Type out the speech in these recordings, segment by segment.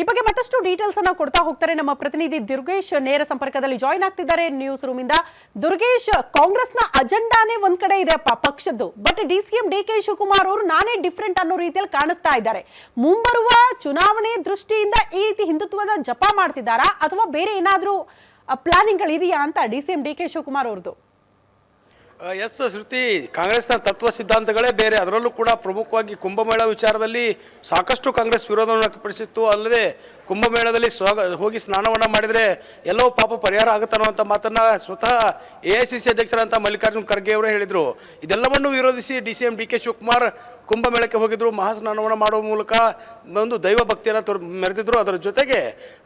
ಈ ಬಗ್ಗೆ ಮತ್ತಷ್ಟು ಡೀಟೇಲ್ಸ್ ಅನ್ನ ಕೊಡ್ತಾ ಹೋಗ್ತಾರೆ ನಮ್ಮ ಪ್ರತಿನಿಧಿ ದುರ್ಗೇಶ್ ನೇರ ಸಂಪರ್ಕದಲ್ಲಿ ಜಾಯ್ನ್ ಆಗ್ತಿದ್ದಾರೆ ನ್ಯೂಸ್ ರೂಮ್ ಇಂದ. ದುರ್ಗೇಶ್, ಕಾಂಗ್ರೆಸ್ನ ಅಜೆಂಡಾನೇ ಒಂದ್ ಕಡೆ ಇದೆ ಪಕ್ಷದ್ದು. But D C M D K Shivakumar ಅವರು ನಾನೇ ಡಿಫ್ರೆಂಟ್ ಅನ್ನೋ ರೀತಿಯಲ್ಲಿ ಕಾಣಿಸ್ತಾ ಇದ್ದಾರೆ. ಮುಂಬರುವ ಚುನಾವಣೆ ದೃಷ್ಟಿಯಿಂದ ಈ ರೀತಿ ಹಿಂದುತ್ವದ ಜಪ ಮಾಡ್ತಿದ್ದಾರಾ ಅಥವಾ ಬೇರೆ ಏನಾದ್ರೂ ಪ್ಲಾನಿಂಗ್ಗಳಿದೆಯಾ ಅಂತ D C M D K Shivakumar ಅವ್ರದ್ದು? ಎಸ್, ಶ್ರುತಿ, ಕಾಂಗ್ರೆಸ್ನ ತತ್ವ ಸಿದ್ಧಾಂತಗಳೇ ಬೇರೆ. ಅದರಲ್ಲೂ ಕೂಡ ಪ್ರಮುಖವಾಗಿ ಕುಂಭಮೇಳ ವಿಚಾರದಲ್ಲಿ ಸಾಕಷ್ಟು ಕಾಂಗ್ರೆಸ್ ವಿರೋಧವನ್ನು ವ್ಯಕ್ತಪಡಿಸಿತ್ತು. ಅಲ್ಲದೆ ಕುಂಭಮೇಳದಲ್ಲಿ ಸ್ವಾಗ, ಹೋಗಿ ಸ್ನಾನವನ್ನು ಮಾಡಿದರೆ ಎಲ್ಲೋ ಪಾಪ ಪರಿಹಾರ ಆಗುತ್ತೆ ಅನ್ನುವಂಥ ಮಾತನ್ನು ಸ್ವತಃ ಎ ಐ ಸಿ ಸಿ ಅಧ್ಯಕ್ಷರಂಥ ಮಲ್ಲಿಕಾರ್ಜುನ್ ಖರ್ಗೆ ಅವರು ಹೇಳಿದರು. ಇದೆಲ್ಲವನ್ನು ವಿರೋಧಿಸಿ D C M D K Shivakumar ಕುಂಭಮೇಳಕ್ಕೆ ಹೋಗಿದ್ರು. ಮಹಾಸ್ನಾನವನ್ನು ಮಾಡುವ ಮೂಲಕ ಒಂದು ದೈವ ಭಕ್ತಿಯನ್ನು ತೋರ್ ಮೆರೆದಿದ್ರು. ಅದರ ಜೊತೆಗೆ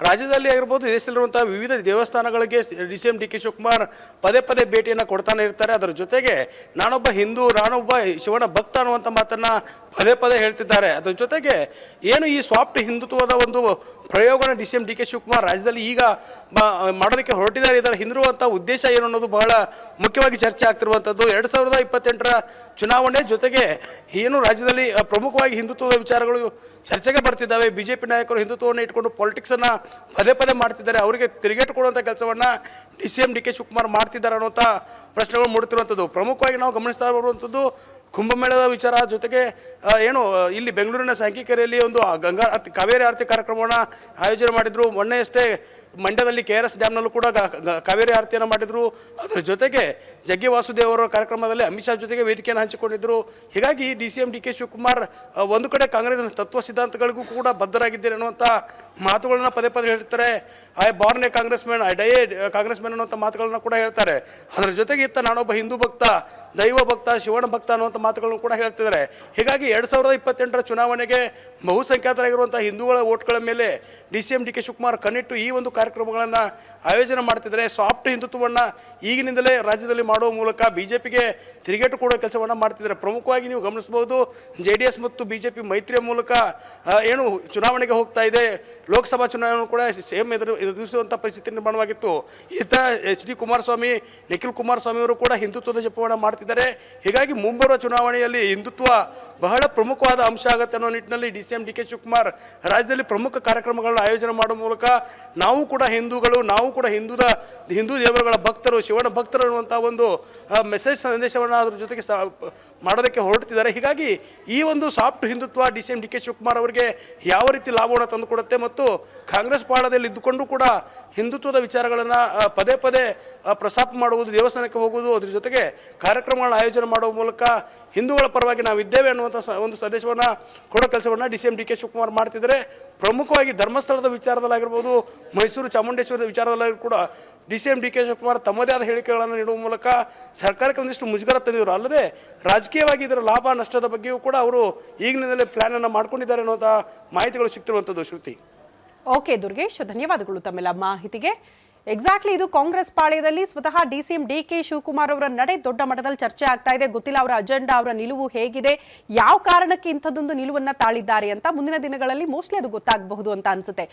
ರಾಜ್ಯದಲ್ಲಿ ಆಗಿರ್ಬೋದು ದೇಶದಲ್ಲಿರುವಂಥ ವಿವಿಧ ದೇವಸ್ಥಾನಗಳಿಗೆ D C M D K Shivakumar ಪದೇ ಪದೇ ಭೇಟಿಯನ್ನು ಕೊಡ್ತಾನೆ ಇರ್ತಾರೆ. ಅದರ ಜೊತೆಗೆ ನಾನೊಬ್ಬ ಹಿಂದೂ, ನಾನೊಬ್ಬ ಶಿವನ ಭಕ್ತ ಅನ್ನುವಂಥ ಮಾತನ್ನು ಪದೇ ಪದೇ ಹೇಳ್ತಿದ್ದಾರೆ. ಅದರ ಜೊತೆಗೆ ಏನು ಈ ಸಾಫ್ಟ್ ಹಿಂದುತ್ವದ ಒಂದು ಪ್ರಯೋಗನ D C M D K Shivakumar ರಾಜ್ಯದಲ್ಲಿ ಈಗ ಮಾಡೋದಕ್ಕೆ ಹೊರಟಿದ್ದಾರೆ. ಇದರ ಹಿಂದಿರುವಂಥ ಉದ್ದೇಶ ಏನು ಅನ್ನೋದು ಬಹಳ ಮುಖ್ಯವಾಗಿ ಚರ್ಚೆ ಆಗ್ತಿರುವಂಥದ್ದು ಎರಡು ಸಾವಿರದ ಇಪ್ಪತ್ತೆಂಟರ ಚುನಾವಣೆ ಜೊತೆಗೆ ಏನು ರಾಜ್ಯದಲ್ಲಿ ಪ್ರಮುಖವಾಗಿ ಹಿಂದುತ್ವದ ವಿಚಾರಗಳು ಚರ್ಚೆಗೆ ಬರ್ತಿದ್ದಾವೆ. ಬಿ ಜೆ ಪಿ ನಾಯಕರು ಹಿಂದುತ್ವವನ್ನು ಇಟ್ಕೊಂಡು ಪಾಲಿಟಿಕ್ಸನ್ನು ಪದೇ ಪದೇ ಮಾಡ್ತಿದ್ದಾರೆ. ಅವರಿಗೆ ತಿರುಗೇಟು ಕೊಡುವಂಥ ಕೆಲಸವನ್ನು D C M D K Shivakumar ಮಾಡ್ತಿದ್ದಾರೆ ಅನ್ನುವಂಥ ಪ್ರಶ್ನೆಗಳು ಮೂಡುತ್ತಿರುವಂಥದ್ದು ಪ್ರಮುಖವಾಗಿ ನಾವು ಗಮನಿಸ್ತಾ ಬರುವಂಥದ್ದು ಕುಂಭಮೇಳದ ವಿಚಾರ ಜೊತೆಗೆ ಏನು ಇಲ್ಲಿ ಬೆಂಗಳೂರಿನ ಸಾಂಖ್ಯಿಕೆರೆಯಲ್ಲಿ ಒಂದು ಗಂಗಾ ಕಾವೇರಿ ಆರತಿ ಕಾರ್ಯಕ್ರಮವನ್ನು ಆಯೋಜನೆ ಮಾಡಿದರು. ಮೊನ್ನೆಯಷ್ಟೇ ಮಂಡ್ಯದಲ್ಲಿ ಕೆ ಆರ್ ಎಸ್ ಡ್ಯಾಮ್ನಲ್ಲೂ ಕೂಡ ಕಾವೇರಿ ಆರತಿಯನ್ನು ಮಾಡಿದರು. ಅದರ ಜೊತೆಗೆ ಜಗ್ಗಿ ವಾಸುದೇವ್ ಅವರ ಕಾರ್ಯಕ್ರಮದಲ್ಲಿ ಅಮಿತ್ ಶಾ ಜೊತೆಗೆ ವೇದಿಕೆಯನ್ನು ಹಂಚಿಕೊಂಡಿದ್ದರು ಹೀಗಾಗಿ D C M D K Shivakumar ಒಂದು ಕಡೆ ಕಾಂಗ್ರೆಸ್ನ ತತ್ವ ಸಿದ್ಧಾಂತಗಳಿಗೂ ಕೂಡ ಬದ್ಧರಾಗಿದ್ದೇನೆ ಅನ್ನುವಂಥ ಮಾತುಗಳನ್ನ ಪದೇ ಪದೇ ಹೇಳ್ತಾರೆ. I born a Congress man I die Congress man ಅನ್ನುವಂಥ ಮಾತುಗಳನ್ನ ಕೂಡ ಹೇಳ್ತಾರೆ. ಅದರ ಜೊತೆಗೆ ಇತ್ತ ನಾನೊಬ್ಬ ಹಿಂದೂ ಭಕ್ತ, ದೈವ ಭಕ್ತ, ಶಿವನ ಭಕ್ತ ಅನ್ನುವಂಥ ಮಾತುಗಳನ್ನು ಕೂಡ ಹೇಳ್ತಿದ್ದಾರೆ. ಹೀಗಾಗಿ ಎರಡು ಸಾವಿರದ ಇಪ್ಪತ್ತೆಂಟರ ಚುನಾವಣೆಗೆ ಬಹುಸಂಖ್ಯಾತರಾಗಿರುವಂಥ ಹಿಂದೂಗಳ ಓಟ್ಗಳ ಮೇಲೆ D C M D K Shivakumar ಕಣ್ಣಿಟ್ಟು ಈ ಒಂದು ಕಾರ್ಯಕ್ರಮಗಳನ್ನು ಆಯೋಜನೆ ಮಾಡ್ತಿದ್ದಾರೆ ಸಾಫ್ಟ್ ಹಿಂದುತ್ವವನ್ನು ಈಗಿನಿಂದಲೇ ರಾಜ್ಯದಲ್ಲಿ ಮಾಡುವ ಮೂಲಕ ಬಿ ಜೆ ಪಿಗೆ ತಿರುಗೇಟು ಕೊಡುವ ಕೆಲಸವನ್ನು ಮಾಡ್ತಿದ್ದಾರೆ. ಪ್ರಮುಖವಾಗಿ ನೀವು ಗಮನಿಸಬಹುದು ಜೆ ಡಿ ಎಸ್ ಮತ್ತು ಬಿ ಜೆ ಪಿ ಮೈತ್ರಿಯ ಮೂಲಕ ಏನು ಚುನಾವಣೆಗೆ ಹೋಗ್ತಾ ಇದೆ. ಲೋಕಸಭಾ ಚುನಾವಣೆ ಕೂಡ ಸೇಮ್ ಎದುರು ಎದುರಿಸುವಂಥ ಪರಿಸ್ಥಿತಿ ನಿರ್ಮಾಣವಾಗಿತ್ತು. ಈತ ಎಚ್ ಡಿ ಕುಮಾರಸ್ವಾಮಿ, ನಿಖಿಲ್ ಕುಮಾರಸ್ವಾಮಿ ಅವರು ಕೂಡ ಹಿಂದುತ್ವದ ಜಪವನ್ನು ಮಾಡ್ತಿದ್ದಾರೆ. ಹೀಗಾಗಿ ಮುಂಬರುವ ಚುನಾವಣೆಯಲ್ಲಿ ಹಿಂದುತ್ವ ಬಹಳ ಪ್ರಮುಖವಾದ ಅಂಶ ಆಗುತ್ತೆ ಅನ್ನೋ ನಿಟ್ಟಿನಲ್ಲಿ D C M D K Shivakumar ರಾಜ್ಯದಲ್ಲಿ ಪ್ರಮುಖ ಕಾರ್ಯಕ್ರಮಗಳನ್ನು ಆಯೋಜನೆ ಮಾಡುವ ಮೂಲಕ ನಾವು ಕೂಡ ಹಿಂದೂಗಳು, ನಾವು ಕೂಡ ಹಿಂದೂದ, ಹಿಂದೂ ದೇವರುಗಳ ಭಕ್ತರು, ಶಿವನ ಭಕ್ತರು ಅನ್ನುವಂಥ ಒಂದು ಮೆಸೇಜ್ ಸಂದೇಶವನ್ನು ಅದ್ರ ಜೊತೆಗೆ ಮಾಡೋದಕ್ಕೆ ಹೊರಡ್ತಿದ್ದಾರೆ ಹೀಗಾಗಿ ಈ ಒಂದು soft Hindutva D C M D K Shivakumar ಅವರಿಗೆ ಯಾವ ರೀತಿ ಲಾಭವನ್ನು ತಂದುಕೊಡುತ್ತೆ ಮತ್ತು ಕಾಂಗ್ರೆಸ್ ಪಾಳದಲ್ಲಿ ಇದ್ದುಕೊಂಡು ಕೂಡ ಹಿಂದುತ್ವದ ವಿಚಾರಗಳನ್ನು ಪದೇ ಪದೇ ಪ್ರಸ್ತಾಪ ಮಾಡುವುದು, ದೇವಸ್ಥಾನಕ್ಕೆ ಹೋಗುವುದು, ಅದ್ರ ಜೊತೆಗೆ ಕಾರ್ಯಕ್ರಮಗಳನ್ನ ಆಯೋಜನೆ ಮಾಡುವ ಮೂಲಕ ಹಿಂದೂಗಳ ಪರವಾಗಿ ನಾವು ಇದ್ದೇವೆ ಅನ್ನುವಂಥ ಒಂದು ಸಂದೇಶವನ್ನು, ಕೊಡೋ ಕೆಲಸವನ್ನು D C M D K Shivakumar ಮಾಡ್ತಿದ್ದಾರೆ. ಪ್ರಮುಖವಾಗಿ ಧರ್ಮಸ್ಥಳದ ವಿಚಾರದಲ್ಲಾಗಿರ್ಬೋದು, ಮೈಸೂರು ಚಾಮುಂಡೇಶ್ವರದ ವಿಚಾರದಲ್ಲಿ ಕೂಡ D C M, D K Shivakumar ತಮ್ಮದೇ ಆದ ಹೇಳಿಕೆಗಳನ್ನು ನೀಡುವ ಮೂಲಕ ಸರ್ಕಾರಕ್ಕೆ ಒಂದಿಷ್ಟು ಮುಜುಗರ ತಂದಿದ್ದರು ಅಲ್ಲದೆ ರಾಜಕೀಯವಾಗಿ ಇದರ ಲಾಭ ನಷ್ಟದ ಬಗ್ಗೆಯೂ ಕೂಡ ಅವರು ಈಗಿನಿಂದಲೇ ಪ್ಲ್ಯಾನನ್ನು ಮಾಡ್ಕೊಂಡಿದ್ದಾರೆ ಅನ್ನೋಂಥ ಮಾಹಿತಿಗಳು ಸಿಗ್ತಿರುವಂಥದ್ದು ಶ್ರುತಿ. ಓಕೆ ದುರ್ಗೇಶ್, ಧನ್ಯವಾದಗಳು ತಮ್ಮೆಲ್ಲ ಮಾಹಿತಿಗೆ. ಎಕ್ಸಾಕ್ಟ್ಲಿ ಇದು ಕಾಂಗ್ರೆಸ್ ಪಾಳ್ಯದಲ್ಲಿ ಸ್ವತಃ D C M, D K Shivakumar ಅವರ ನಡೆ ದೊಡ್ಡ ಮಟ್ಟದಲ್ಲಿ ಚರ್ಚೆ ಆಗ್ತಾ ಇದೆ. ಗೊತ್ತಿಲ್ಲ ಅವರ ಅಜೆಂಡಾ, ಅವರ ನಿಲುವು ಹೇಗಿದೆ, ಯಾವ ಕಾರಣಕ್ಕೆ ಇಂಥದ್ದೊಂದು ನಿಲುವನ್ನ ತಾಳಿದ್ದಾರೆ ಅಂತ ಮುಂದಿನ ದಿನಗಳಲ್ಲಿ ಮೋಸ್ಟ್ಲಿ ಅದು ಗೊತ್ತಾಗಬಹುದು ಅಂತ ಅನ್ಸುತ್ತೆ.